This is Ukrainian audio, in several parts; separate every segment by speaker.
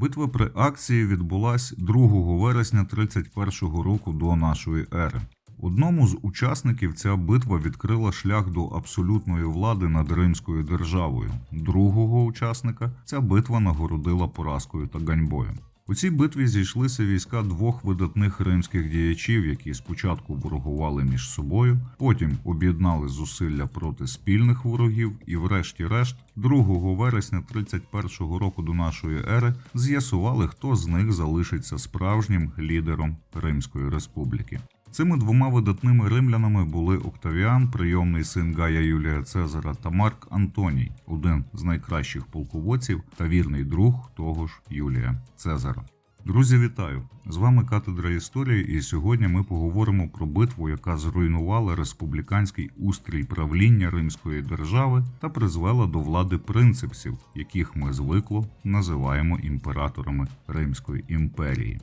Speaker 1: Битва при акції відбулась 2 вересня 31 року до нашої ери. Одному з учасників ця битва відкрила шлях до абсолютної влади над Римською державою. Другого учасника ця битва нагородила поразкою та ганьбою. У цій битві зійшлися війська двох видатних римських діячів, які спочатку ворогували між собою, потім об'єднали зусилля проти спільних ворогів, і, врешті-решт, 2 вересня 31 року до нашої ери з'ясували, хто з них залишиться справжнім лідером Римської республіки. Цими двома видатними римлянами були Октавіан, прийомний син Гая Юлія Цезара, та Марк Антоній, один з найкращих полководців та вірний друг того ж Юлія Цезара. Друзі, вітаю! З вами катедра історії, і сьогодні ми поговоримо про битву, яка зруйнувала республіканський устрій правління Римської держави та призвела до влади принципсів, яких ми звикло називаємо імператорами Римської імперії.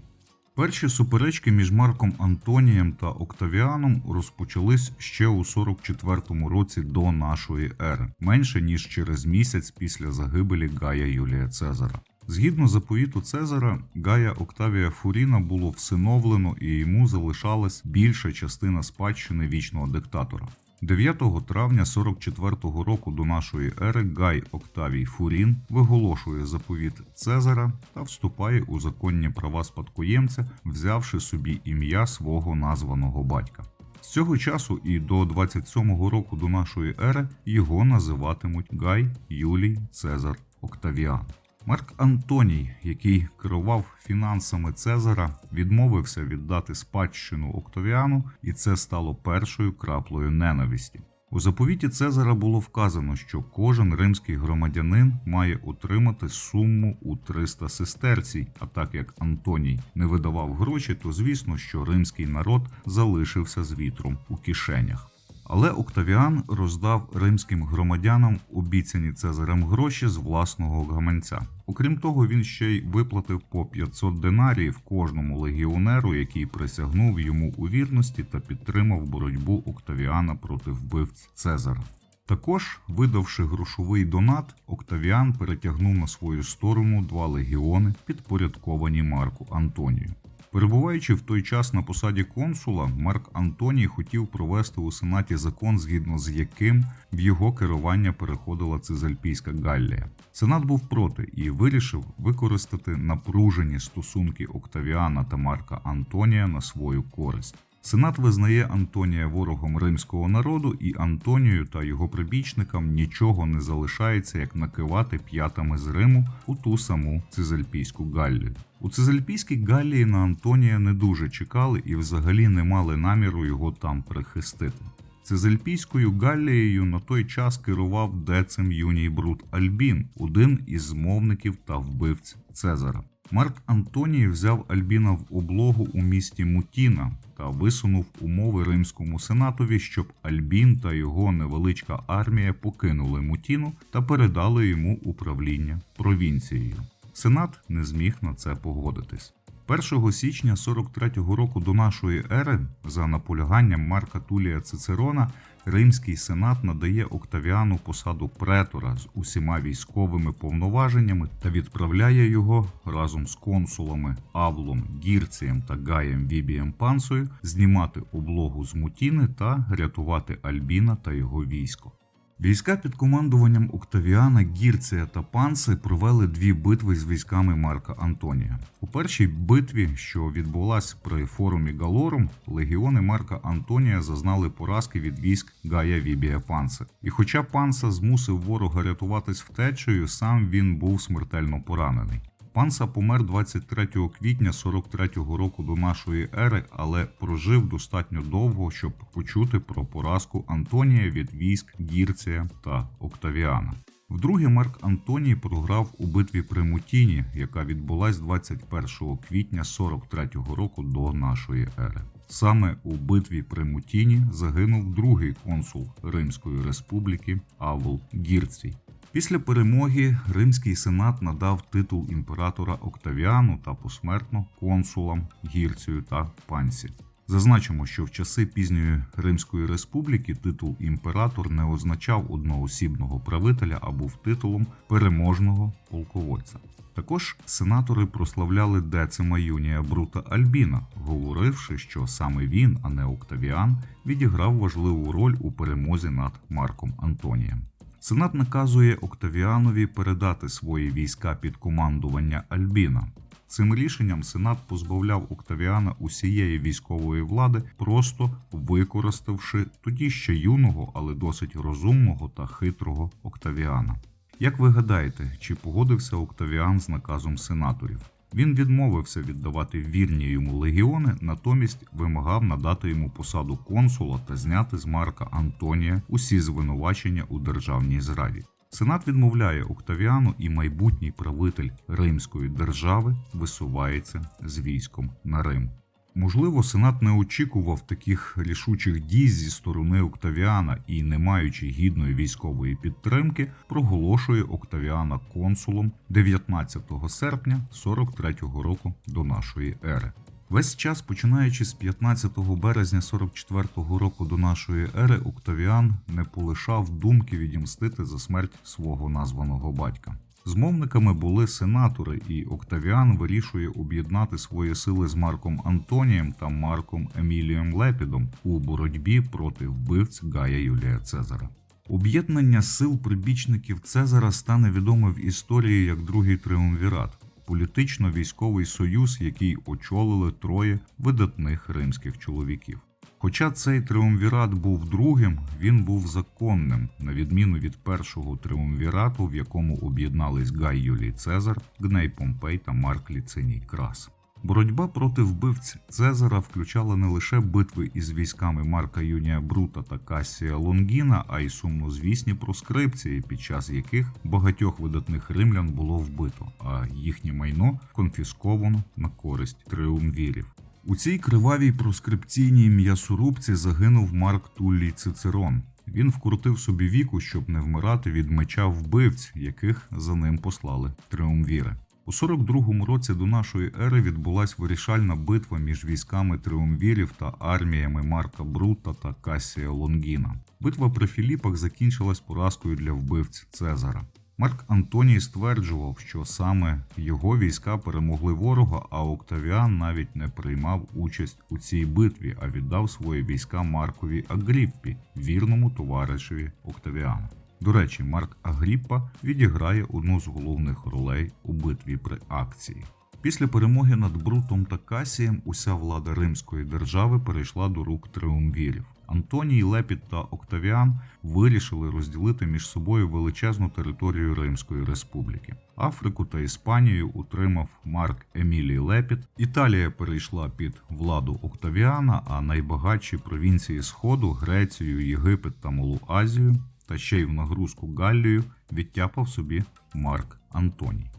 Speaker 1: Перші суперечки між Марком Антонієм та Октавіаном розпочались ще у 44-му році до нашої ери, менше ніж через місяць після загибелі Гая Юлія Цезара. Згідно заповіту Цезара, Гая Октавія Фуріна було всиновлено і йому залишалась більша частина спадщини вічного диктатора. 9 травня 44-го року до нашої ери Гай Октавій Фурін виголошує заповіт Цезара та вступає у законні права спадкоємця, взявши собі ім'я свого названого батька. З цього часу і до 27-го року до нашої ери його називатимуть Гай Юлій Цезар Октавіан. Марк Антоній, який керував фінансами Цезара, відмовився віддати спадщину Октавіану, і це стало першою краплею ненависті. У заповіті Цезара було вказано, що кожен римський громадянин має отримати суму у 300 сестерцій. А так як Антоній не видавав гроші, то звісно, що римський народ залишився з вітром у кишенях. Але Октавіан роздав римським громадянам обіцяні Цезарем гроші з власного гаманця. Окрім того, він ще й виплатив по 500 динаріїв кожному легіонеру, який присягнув йому у вірності та підтримав боротьбу Октавіана проти вбивць Цезара. Також, видавши грошовий донат, Октавіан перетягнув на свою сторону два легіони, підпорядковані Марку Антонію. Перебуваючи в той час на посаді консула, Марк Антоній хотів провести у сенаті закон, згідно з яким в його керування переходила Цизальпійська Галлія. Сенат був проти і вирішив використати напружені стосунки Октавіана та Марка Антонія на свою користь. Сенат визнає Антонія ворогом римського народу, і Антонію та його прибічникам нічого не залишається, як накивати п'ятами з Риму у ту саму Цизальпійську Галлію. У Цизальпійській Галлії на Антонія не дуже чекали і взагалі не мали наміру його там прихистити. Цизальпійською Галлією на той час керував Децим Юній Брут Альбін, один із змовників та вбивць Цезара. Марк Антоній взяв Альбіна в облогу у місті Мутіна та висунув умови римському сенатові, щоб Альбін та його невеличка армія покинули Мутіну та передали йому управління провінцією. Сенат не зміг на це погодитись. 1 січня 43-го року до нашої ери, за наполяганням Марка Тулія Цицерона, Римський сенат надає Октавіану посаду претора з усіма військовими повноваженнями та відправляє його разом з консулами Авлом, Гірцієм та Гаєм Вібієм Пансою знімати облогу з Мутіни та рятувати Альбіна та його військо. Війська під командуванням Октавіана, Гірція та Панси провели дві битви з військами Марка Антонія. У першій битві, що відбулася при форумі Галорум, легіони Марка Антонія зазнали поразки від військ Гая Вібія Панси. І хоча Панса змусив ворога рятуватись втечею, сам він був смертельно поранений. Панса помер 23 квітня 43-го року до нашої ери, але прожив достатньо довго, щоб почути про поразку Антонія від військ Гірція та Октавіана. Вдруге Марк Антоній програв у битві при Мутіні, яка відбулась 21 квітня 43-го року до нашої ери. Саме у битві при Мутіні загинув другий консул Римської республіки Авл Гірцій. Після перемоги Римський сенат надав титул імператора Октавіану та посмертно консулам Гірцію та Пансі. Зазначимо, що в часи пізньої Римської республіки титул імператор не означав одноосібного правителя, а був титулом переможного полководця. Також сенатори прославляли Децима Юнія Брута Альбіна, говоривши, що саме він, а не Октавіан, відіграв важливу роль у перемозі над Марком Антонієм. Сенат наказує Октавіанові передати свої війська під командування Альбіна. Цим рішенням Сенат позбавляв Октавіана усієї військової влади, просто використавши тоді ще юного, але досить розумного та хитрого Октавіана. Як ви гадаєте, чи погодився Октавіан з наказом сенаторів? Він відмовився віддавати вірні йому легіони, натомість вимагав надати йому посаду консула та зняти з Марка Антонія усі звинувачення у державній зраді. Сенат відмовляє Октавіану, і майбутній правитель Римської держави висувається з військом на Рим. Можливо, Сенат не очікував таких рішучих дій зі сторони Октавіана і, не маючи гідної військової підтримки, проголошує Октавіана консулом 19 серпня 43 року до нашої ери. Весь час, починаючи з 15 березня 44 року до нашої ери, Октавіан не полишав думки відімстити за смерть свого названого батька. Змовниками були сенатори, і Октавіан вирішує об'єднати свої сили з Марком Антонієм та Марком Емілієм Лепідом у боротьбі проти вбивць Гая Юлія Цезара. Об'єднання сил прибічників Цезара стане відоме в історії як другий триумвірат політично-військовий союз, який очолили троє видатних римських чоловіків. Хоча цей триумвірат був другим, він був законним, на відміну від першого триумвірату, в якому об'єднались Гай Юлій Цезар, Гней Помпей та Марк Ліциній Крас. Боротьба проти вбивць Цезара включала не лише битви із військами Марка Юнія Брута та Касія Лонгіна, а й сумнозвісні проскрипції, під час яких багатьох видатних римлян було вбито, а їхнє майно конфісковано на користь триумвірів. У цій кривавій проскрипційній м'ясорубці загинув Марк Туллій Цицерон. Він вкрутив собі віку, щоб не вмирати від меча вбивць, яких за ним послали триумвіри. У 42-му році до нашої ери відбулась вирішальна битва між військами триумвірів та арміями Марка Брута та Касія Лонгіна. Битва при Філіпах закінчилась поразкою для вбивць Цезара. Марк Антоній стверджував, що саме його війська перемогли ворога, а Октавіан навіть не приймав участь у цій битві, а віддав свої війська Маркові Агріппі, вірному товаришеві Октавіана. До речі, Марк Агріппа відіграє одну з головних ролей у битві при акції. Після перемоги над Брутом та Касієм уся влада Римської держави перейшла до рук триумвірів. Антоній, Лепід та Октавіан вирішили розділити між собою величезну територію Римської республіки. Африку та Іспанію утримав Марк Емілій Лепід. Італія перейшла під владу Октавіана, а найбагатші провінції Сходу Грецію, Єгипет та Малу Азію та ще й в нагрузку Галлію відтяпав собі Марк Антоній.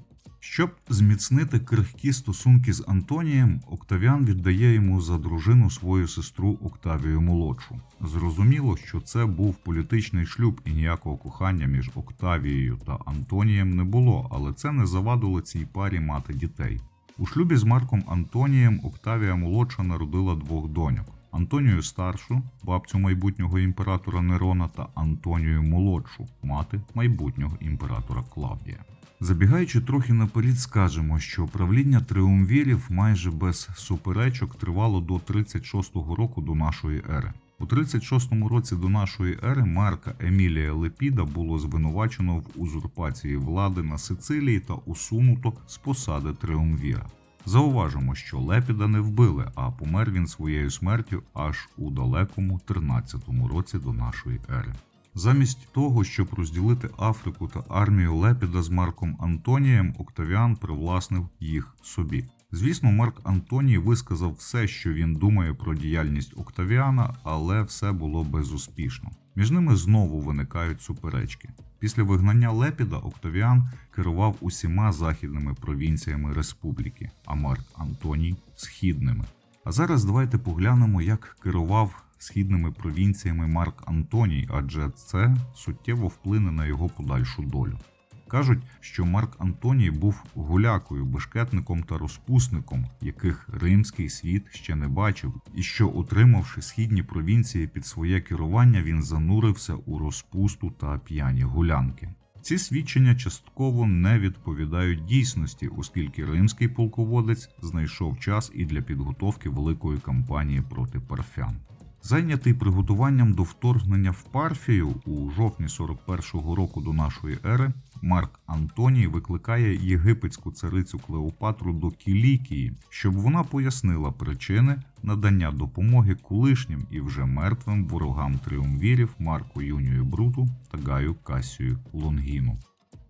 Speaker 1: Щоб зміцнити крихкі стосунки з Антонієм, Октавіан віддає йому за дружину свою сестру Октавію Молодшу. Зрозуміло, що це був політичний шлюб і ніякого кохання між Октавією та Антонієм не було, але це не завадило цій парі мати дітей. У шлюбі з Марком Антонієм Октавія Молодша народила двох доньок. Антонію старшу, бабцю майбутнього імператора Нерона, та Антонію молодшу, мати майбутнього імператора Клавдія. Забігаючи трохи наперед, скажемо, що правління триумвірів майже без суперечок тривало до 36-го року до нашої ери. У 36-му році до нашої ери Марка Емілія Лепіда було звинувачено в узурпації влади на Сицилії та усунуто з посади триумвіра. Зауважимо, що Лепіда не вбили, а помер він своєю смертю аж у далекому 13-му році до нашої ери. Замість того, щоб розділити Африку та армію Лепіда з Марком Антонієм, Октавіан привласнив їх собі. Звісно, Марк Антоній висказав все, що він думає про діяльність Октавіана, але все було безуспішно. Між ними знову виникають суперечки. Після вигнання Лепіда Октавіан керував усіма західними провінціями республіки, а Марк Антоній східними. А зараз давайте поглянемо, як керував східними провінціями Марк Антоній, адже це суттєво вплине на його подальшу долю. Кажуть, що Марк Антоній був гулякою, бешкетником та розпусником, яких римський світ ще не бачив, і що, отримавши східні провінції під своє керування, він занурився у розпусту та п'яні гулянки. Ці свідчення частково не відповідають дійсності, оскільки римський полководець знайшов час і для підготовки великої кампанії проти парфян. Зайнятий приготуванням до вторгнення в Парфію у жовтні 41-го року до нашої ери, Марк Антоній викликає єгипетську царицю Клеопатру до Кілікії, щоб вона пояснила причини надання допомоги колишнім і вже мертвим ворогам тріумвірів Марку Юнію Бруту та Гаю Касію Лонгіну.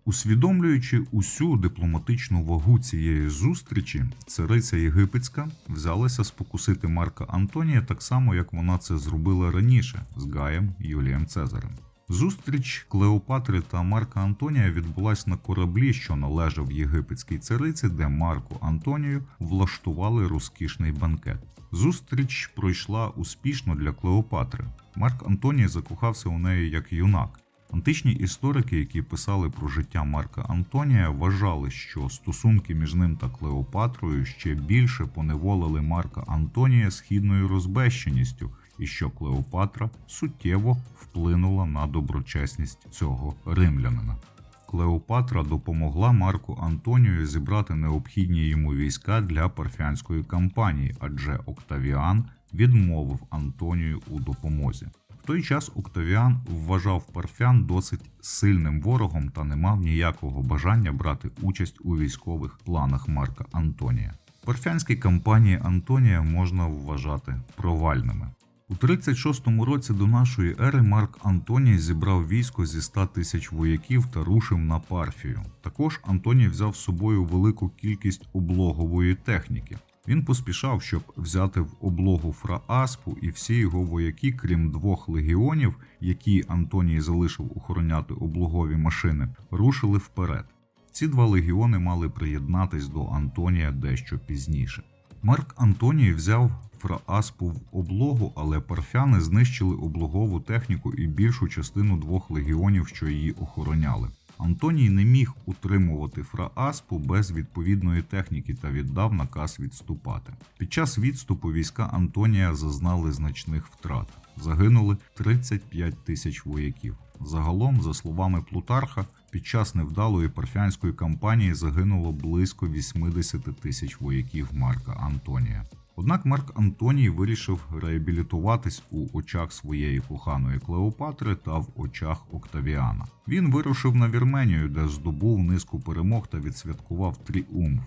Speaker 1: Усвідомлюючи усю дипломатичну вагу цієї зустрічі, цариця єгипетська взялася спокусити Марка Антонія так само, як вона це зробила раніше з Гаєм Юлієм Цезарем. Зустріч Клеопатри та Марка Антонія відбулась на кораблі, що належав єгипетській цариці, де Марку Антонію влаштували розкішний банкет. Зустріч пройшла успішно для Клеопатри. Марк Антоній закохався у неї як юнак. Античні історики, які писали про життя Марка Антонія, вважали, що стосунки між ним та Клеопатрою ще більше поневолили Марка Антонія східною розбещеністю, і що Клеопатра суттєво вплинула на доброчесність цього римлянина. Клеопатра допомогла Марку Антонію зібрати необхідні йому війська для парфянської кампанії, адже Октавіан відмовив Антонію у допомозі. Той час Октавіан вважав парфян досить сильним ворогом та не мав ніякого бажання брати участь у військових планах Марка Антонія. Парфянські кампанії Антонія можна вважати провальними. У 36-му році до нашої ери Марк Антоній зібрав військо зі 100 тисяч вояків та рушив на Парфію. Також Антоній взяв з собою велику кількість облогової техніки. Він поспішав, щоб взяти в облогу Фрааспу, і всі його вояки, крім двох легіонів, які Антоній залишив охороняти облогові машини, рушили вперед. Ці два легіони мали приєднатись до Антонія дещо пізніше. Марк Антоній взяв Фрааспу в облогу, але парфяни знищили облогову техніку і більшу частину двох легіонів, що її охороняли. Антоній не міг утримувати Фрааспу без відповідної техніки та віддав наказ відступати. Під час відступу війська Антонія зазнали значних втрат. Загинули 35 тисяч вояків. Загалом, за словами Плутарха, під час невдалої парфянської кампанії загинуло близько 80 тисяч вояків Марка Антонія. Однак Марк Антоній вирішив реабілітуватись у очах своєї коханої Клеопатри та в очах Октавіана. Він вирушив на Вірменію, де здобув низку перемог та відсвяткував тріумф.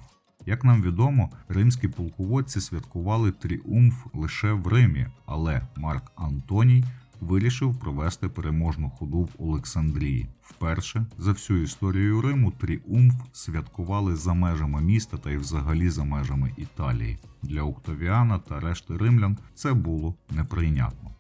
Speaker 1: Як нам відомо, римські полководці святкували тріумф лише в Римі, але Марк Антоній вирішив провести переможну ходу в Олександрії. Вперше за всю історію Риму тріумф святкували за межами міста та й взагалі за межами Італії. Для Октавіана та решти римлян це було неприйнятно.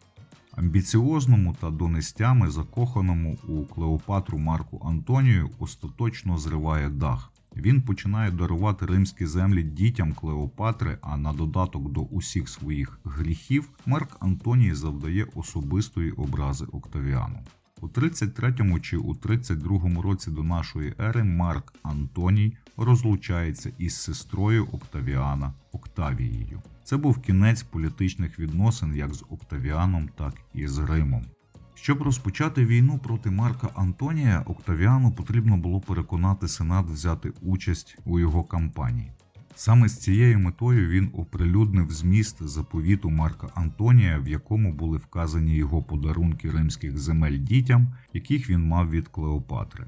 Speaker 1: Амбіціозному та донестями закоханому у Клеопатру Марку Антонію остаточно зриває дах. Він починає дарувати римські землі дітям Клеопатри, а на додаток до усіх своїх гріхів Марк Антоній завдає особистої образи Октавіану. У 33 чи у 32 році до нашої ери Марк Антоній розлучається із сестрою Октавіана Октавією. Це був кінець політичних відносин як з Октавіаном, так і з Римом. Щоб розпочати війну проти Марка Антонія, Октавіану потрібно було переконати Сенат взяти участь у його кампанії. Саме з цією метою він оприлюднив зміст заповіту Марка Антонія, в якому були вказані його подарунки римських земель дітям, яких він мав від Клеопатри.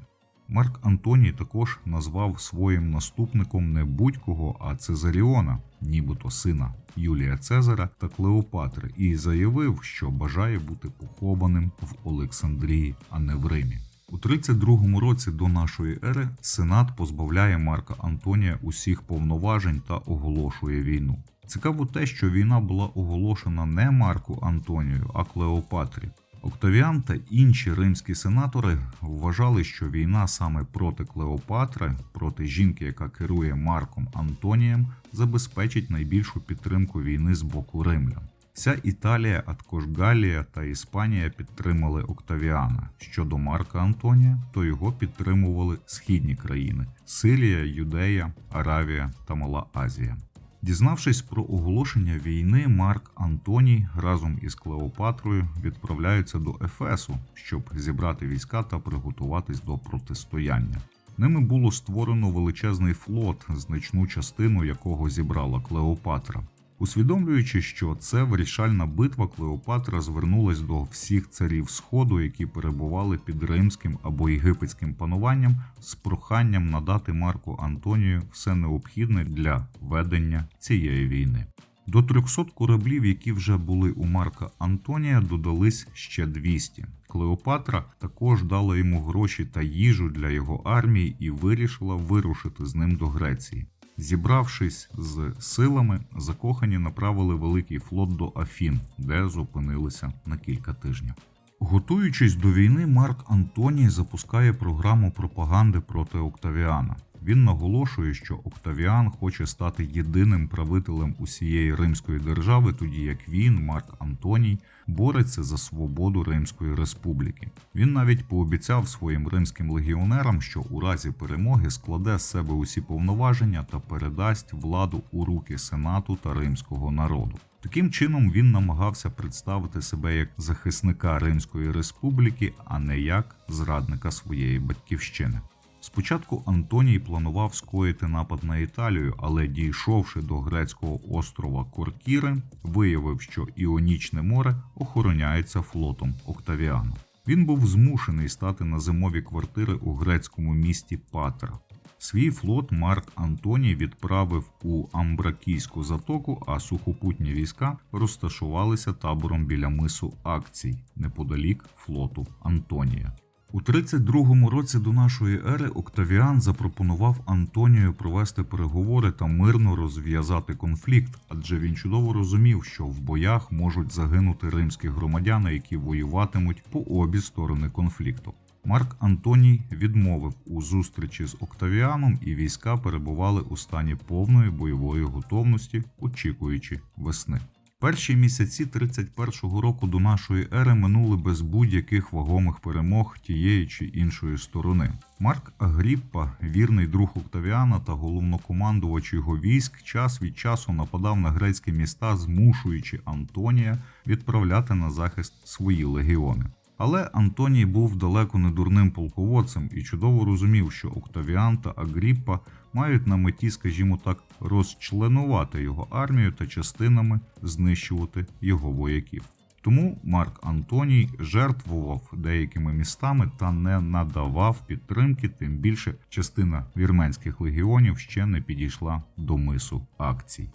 Speaker 1: Марк Антоній також назвав своїм наступником не будь-кого, а Цезаріона, нібито сина Юлія Цезара та Клеопатри, і заявив, що бажає бути похованим в Олександрії, а не в Римі. У 32 році до нашої ери Сенат позбавляє Марка Антонія усіх повноважень та оголошує війну. Цікаво те, що війна була оголошена не Марку Антонію, а Клеопатрі. Октавіан та інші римські сенатори вважали, що війна саме проти Клеопатри, проти жінки, яка керує Марком Антонієм, забезпечить найбільшу підтримку війни з боку римлян. Вся Італія, а також Галія та Іспанія підтримали Октавіана. Щодо Марка Антонія, то його підтримували східні країни Сирія, Юдея, Аравія та Мала Азія. Дізнавшись про оголошення війни, Марк Антоній разом із Клеопатрою відправляються до Ефесу, щоб зібрати війська та приготуватись до протистояння. Ними було створено величезний флот, значну частину якого зібрала Клеопатра. Усвідомлюючи, що це вирішальна битва, Клеопатра звернулась до всіх царів Сходу, які перебували під римським або єгипетським пануванням, з проханням надати Марку Антонію все необхідне для ведення цієї війни. До 300 кораблів, які вже були у Марка Антонія, додались ще 200. Клеопатра також дала йому гроші та їжу для його армії і вирішила вирушити з ним до Греції. Зібравшись з силами, закохані направили великий флот до Афін, де зупинилися на кілька тижнів. Готуючись до війни, Марк Антоній запускає програму пропаганди проти Октавіана. Він наголошує, що Октавіан хоче стати єдиним правителем усієї Римської держави, тоді як він, Марк Антоній, бореться за свободу Римської республіки. Він навіть пообіцяв своїм римським легіонерам, що у разі перемоги складе з себе усі повноваження та передасть владу у руки сенату та римського народу. Таким чином він намагався представити себе як захисника Римської республіки, а не як зрадника своєї батьківщини. Спочатку Антоній планував скоїти напад на Італію, але дійшовши до грецького острова Коркіри, виявив, що Іонічне море охороняється флотом Октавіана. Він був змушений стати на зимові квартири у грецькому місті Патра. Свій флот Марк Антоній відправив у Амбракійську затоку, а сухопутні війська розташувалися табором біля мису Акцій неподалік флоту Антонія. У 32-му році до нашої ери Октавіан запропонував Антонію провести переговори та мирно розв'язати конфлікт, адже він чудово розумів, що в боях можуть загинути римські громадяни, які воюватимуть по обі сторони конфлікту. Марк Антоній відмовив у зустрічі з Октавіаном, і війська перебували у стані повної бойової готовності, очікуючи весни. Перші місяці 31-го року до нашої ери минули без будь-яких вагомих перемог тієї чи іншої сторони. Марк Агріппа, вірний друг Октавіана та головнокомандувач його військ, час від часу нападав на грецькі міста, змушуючи Антонія відправляти на захист свої легіони. Але Антоній був далеко не дурним полководцем і чудово розумів, що Октавіан та Агріппа мають на меті, скажімо так, розчленувати його армію та частинами знищувати його вояків. Тому Марк Антоній жертвував деякими містами та не надавав підтримки, тим більше частина вірменських легіонів ще не підійшла до мису акцій.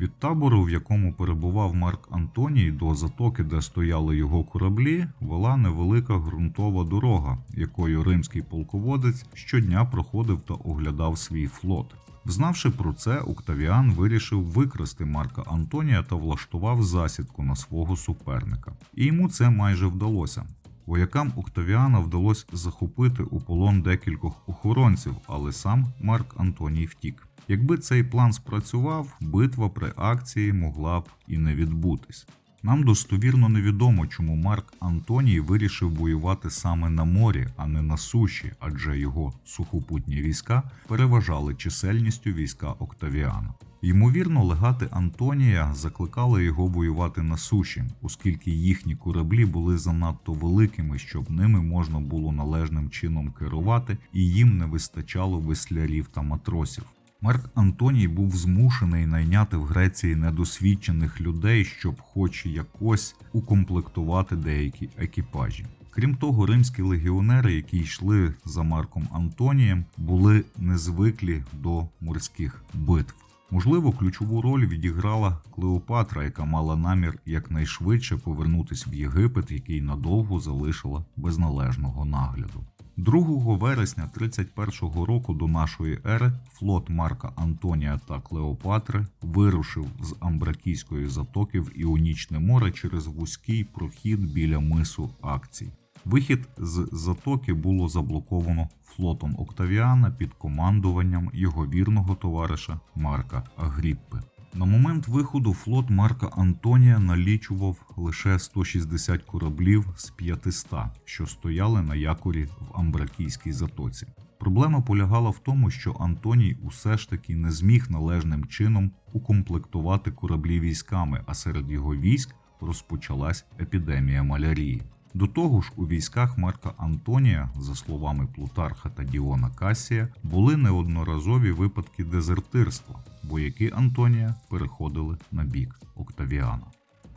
Speaker 1: Від табору, в якому перебував Марк Антоній, до затоки, де стояли його кораблі, вела невелика ґрунтова дорога, якою римський полководець щодня проходив та оглядав свій флот. Взнавши про це, Октавіан вирішив викрасти Марка Антонія та влаштував засідку на свого суперника. І йому це майже вдалося. Воякам Октавіана вдалося захопити у полон декількох охоронців, але сам Марк Антоній втік. Якби цей план спрацював, битва при акції могла б і не відбутись. Нам достовірно невідомо, чому Марк Антоній вирішив воювати саме на морі, а не на суші, адже його сухопутні війська переважали чисельністю війська Октавіана. Ймовірно, легати Антонія закликали його воювати на суші, оскільки їхні кораблі були занадто великими, щоб ними можна було належним чином керувати, і їм не вистачало веслярів та матросів. Марк Антоній був змушений найняти в Греції недосвідчених людей, щоб хоч якось укомплектувати деякі екіпажі. Крім того, римські легіонери, які йшли за Марком Антонієм, були незвиклі до морських битв. Можливо, ключову роль відіграла Клеопатра, яка мала намір якнайшвидше повернутися в Єгипет, який надовго залишила без належного нагляду. 2 вересня 31 року до нашої ери флот Марка Антонія та Клеопатри вирушив з Амбракійської затоки в Іонічне море через вузький прохід біля мису Акцій. Вихід з затоки було заблоковано флотом Октавіана під командуванням його вірного товариша Марка Агріппи. На момент виходу флот Марка Антонія налічував лише 160 кораблів з 500, що стояли на якорі в Амбракійській затоці. Проблема полягала в тому, що Антоній усе ж таки не зміг належним чином укомплектувати кораблі військами, а серед його військ розпочалась епідемія малярії. До того ж, у військах Марка Антонія, за словами Плутарха та Діона Касія, були неодноразові випадки дезертирства, вояки Антонія переходили на бік Октавіана.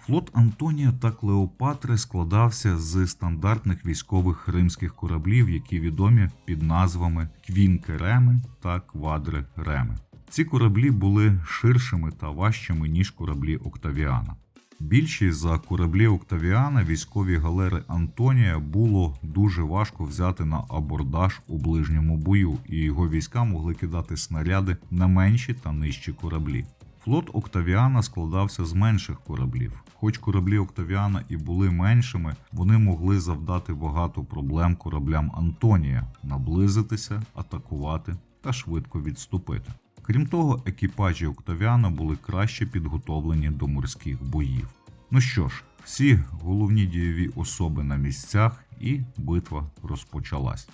Speaker 1: Флот Антонія та Клеопатри складався з стандартних військових римських кораблів, які відомі під назвами Квінки Реми та Квадри Реми. Ці кораблі були ширшими та важчими, ніж кораблі Октавіана. Більшість за кораблі Октавіана військові галери Антонія було дуже важко взяти на абордаж у ближньому бою, і його війська могли кидати снаряди на менші та нижчі кораблі. Флот Октавіана складався з менших кораблів. Хоч кораблі Октавіана і були меншими, вони могли завдати багато проблем кораблям Антонія, наблизитися, атакувати та швидко відступити. Крім того, екіпажі Октавіана були краще підготовлені до морських боїв. Ну що ж, всі головні дієві особи на місцях, і битва розпочалась.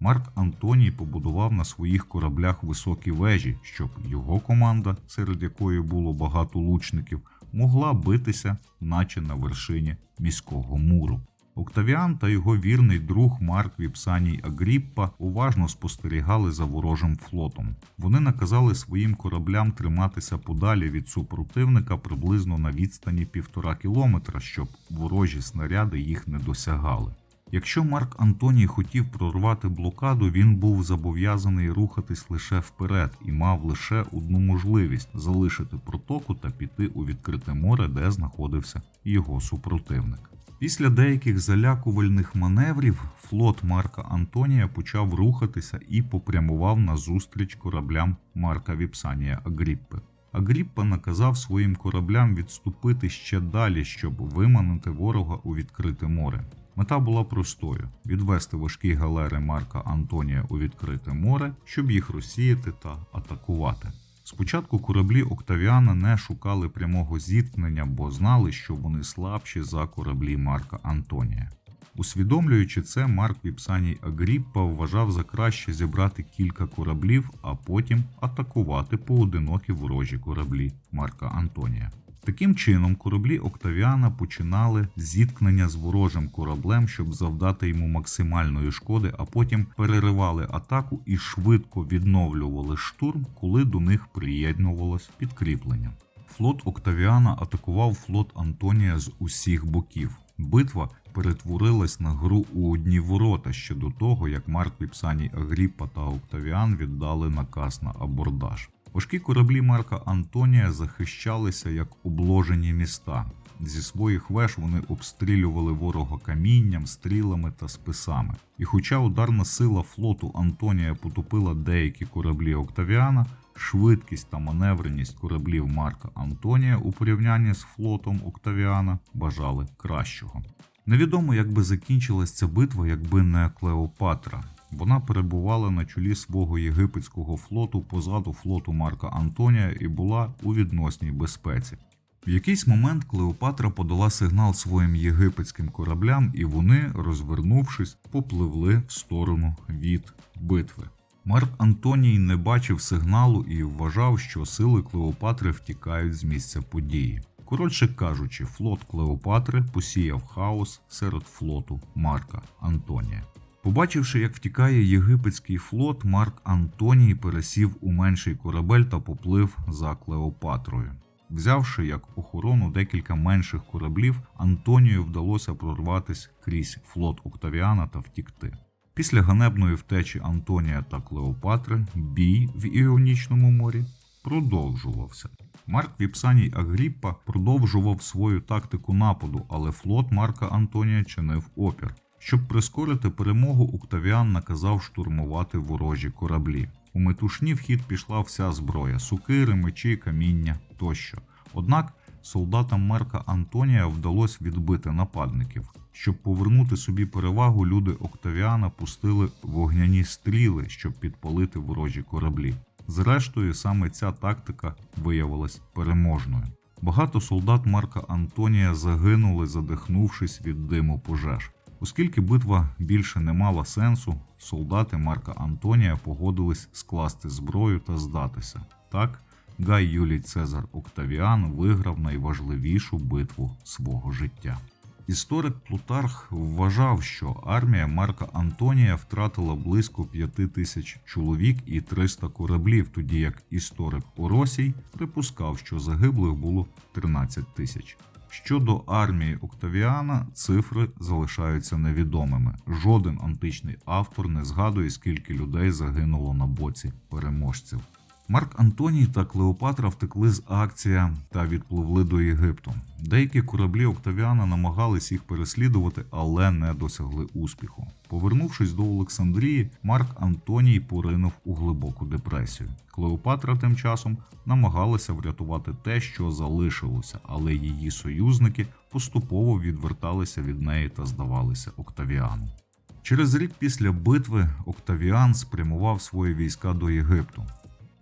Speaker 1: Марк Антоній побудував на своїх кораблях високі вежі, щоб його команда, серед якої було багато лучників, могла битися, наче на вершині міського муру. Октавіан та його вірний друг Марк Віпсаній Агріппа уважно спостерігали за ворожим флотом. Вони наказали своїм кораблям триматися подалі від супротивника приблизно на відстані півтора кілометра, щоб ворожі снаряди їх не досягали. Якщо Марк Антоній хотів прорвати блокаду, він був зобов'язаний рухатись лише вперед і мав лише одну можливість залишити протоку та піти у відкрите море, де знаходився його супротивник. Після деяких залякувальних маневрів флот Марка Антонія почав рухатися і попрямував на зустріч кораблям Марка Віпсанія Агріппи. Агріппа наказав своїм кораблям відступити ще далі, щоб виманити ворога у відкрите море. Мета була простою: відвести важкі галери Марка Антонія у відкрите море, щоб їх розсіяти та атакувати. Спочатку кораблі Октавіана не шукали прямого зіткнення, бо знали, що вони слабші за кораблі Марка Антонія. Усвідомлюючи це, Марк Віпсаній Агріппа вважав за краще зібрати кілька кораблів, а потім атакувати поодинокі ворожі кораблі Марка Антонія. Таким чином, кораблі Октавіана починали зіткнення з ворожим кораблем, щоб завдати йому максимальної шкоди, а потім переривали атаку і швидко відновлювали штурм, коли до них приєднувалось підкріплення. Флот Октавіана атакував флот Антонія з усіх боків. Битва перетворилась на гру у одні ворота ще до того, як Марк Віпсаній Агріппа та Октавіан віддали наказ на абордаж. Важкі кораблі Марка Антонія захищалися як обложені міста. Зі своїх веж вони обстрілювали ворога камінням, стрілами та списами. І хоча ударна сила флоту Антонія потопила деякі кораблі Октавіана, швидкість та маневреність кораблів Марка Антонія у порівнянні з флотом Октавіана бажали кращого. Невідомо, як би закінчилась ця битва, якби не Клеопатра. Вона перебувала на чолі свого єгипетського флоту позаду флоту Марка Антонія і була у відносній безпеці. В якийсь момент Клеопатра подала сигнал своїм єгипетським кораблям, і вони, розвернувшись, попливли в сторону від битви. Марк Антоній не бачив сигналу і вважав, що сили Клеопатри втікають з місця події. Коротше кажучи, флот Клеопатри посіяв хаос серед флоту Марка Антонія. Побачивши, як втікає єгипетський флот, Марк Антоній пересів у менший корабель та поплив за Клеопатрою. Взявши як охорону декілька менших кораблів, Антонію вдалося прорватися крізь флот Октавіана та втікти. Після ганебної втечі Антонія та Клеопатри бій в Іонічному морі продовжувався. Марк Віпсаній Агріппа продовжував свою тактику нападу, але флот Марка Антонія чинив опір. Щоб прискорити перемогу, Октавіан наказав штурмувати ворожі кораблі. У метушні в хід пішла вся зброя: сукири, мечі, каміння тощо. Однак солдатам Марка Антонія вдалося відбити нападників. Щоб повернути собі перевагу, люди Октавіана пустили вогняні стріли, щоб підпалити ворожі кораблі. Зрештою, саме ця тактика виявилась переможною. Багато солдат Марка Антонія загинули, задихнувшись від диму пожеж. Оскільки битва більше не мала сенсу, солдати Марка Антонія погодились скласти зброю та здатися. Так, Гай Юлій Цезар Октавіан виграв найважливішу битву свого життя. Історик Плутарх вважав, що армія Марка Антонія втратила близько 5 тисяч чоловік і 300 кораблів, тоді як історик Оросій припускав, що загиблих було 13 тисяч. Щодо армії Октавіана, цифри залишаються невідомими. Жоден античний автор не згадує, скільки людей загинуло на боці переможців. Марк Антоній та Клеопатра втекли з акція та відпливли до Єгипту. Деякі кораблі Октавіана намагались їх переслідувати, але не досягли успіху. Повернувшись до Олександрії, Марк Антоній поринув у глибоку депресію. Клеопатра тим часом намагалася врятувати те, що залишилося, але її союзники поступово відверталися від неї та здавалися Октавіану. Через рік після битви Октавіан спрямував свої війська до Єгипту.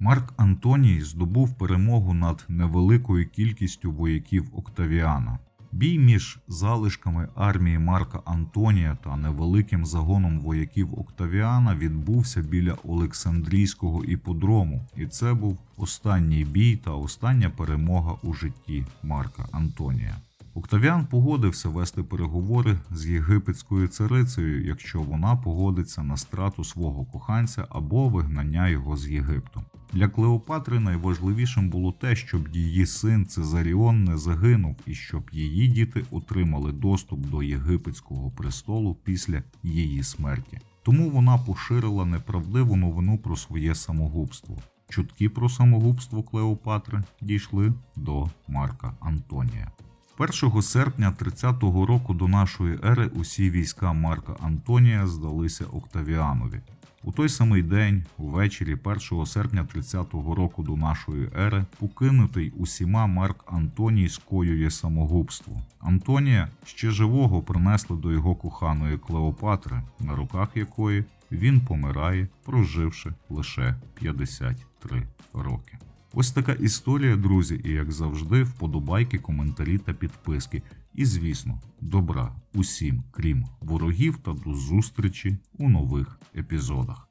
Speaker 1: Марк Антоній здобув перемогу над невеликою кількістю вояків Октавіана. Бій між залишками армії Марка Антонія та невеликим загоном вояків Октавіана відбувся біля Олександрійського іподрому, і це був останній бій та остання перемога у житті Марка Антонія. Октавіан погодився вести переговори з єгипетською царицею, якщо вона погодиться на страту свого коханця або вигнання його з Єгипту. Для Клеопатри найважливішим було те, щоб її син Цезаріон не загинув і щоб її діти отримали доступ до єгипетського престолу після її смерті. Тому вона поширила неправдиву новину про своє самогубство. Чутки про самогубство Клеопатри дійшли до Марка Антонія. 1 серпня 30-го року до нашої ери усі війська Марка Антонія здалися Октавіанові. У той самий день, увечері 1 серпня 30-го року до нашої ери, покинутий усіма Марк Антоній скоює самогубство. Антонія ще живого принесли до його коханої Клеопатри, на руках якої він помирає, проживши лише 53 роки. Ось така історія, друзі, і як завжди, вподобайки, коментарі та підписки. І звісно, добра усім, крім ворогів, та до зустрічі у нових епізодах.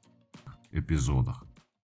Speaker 1: Епізодах.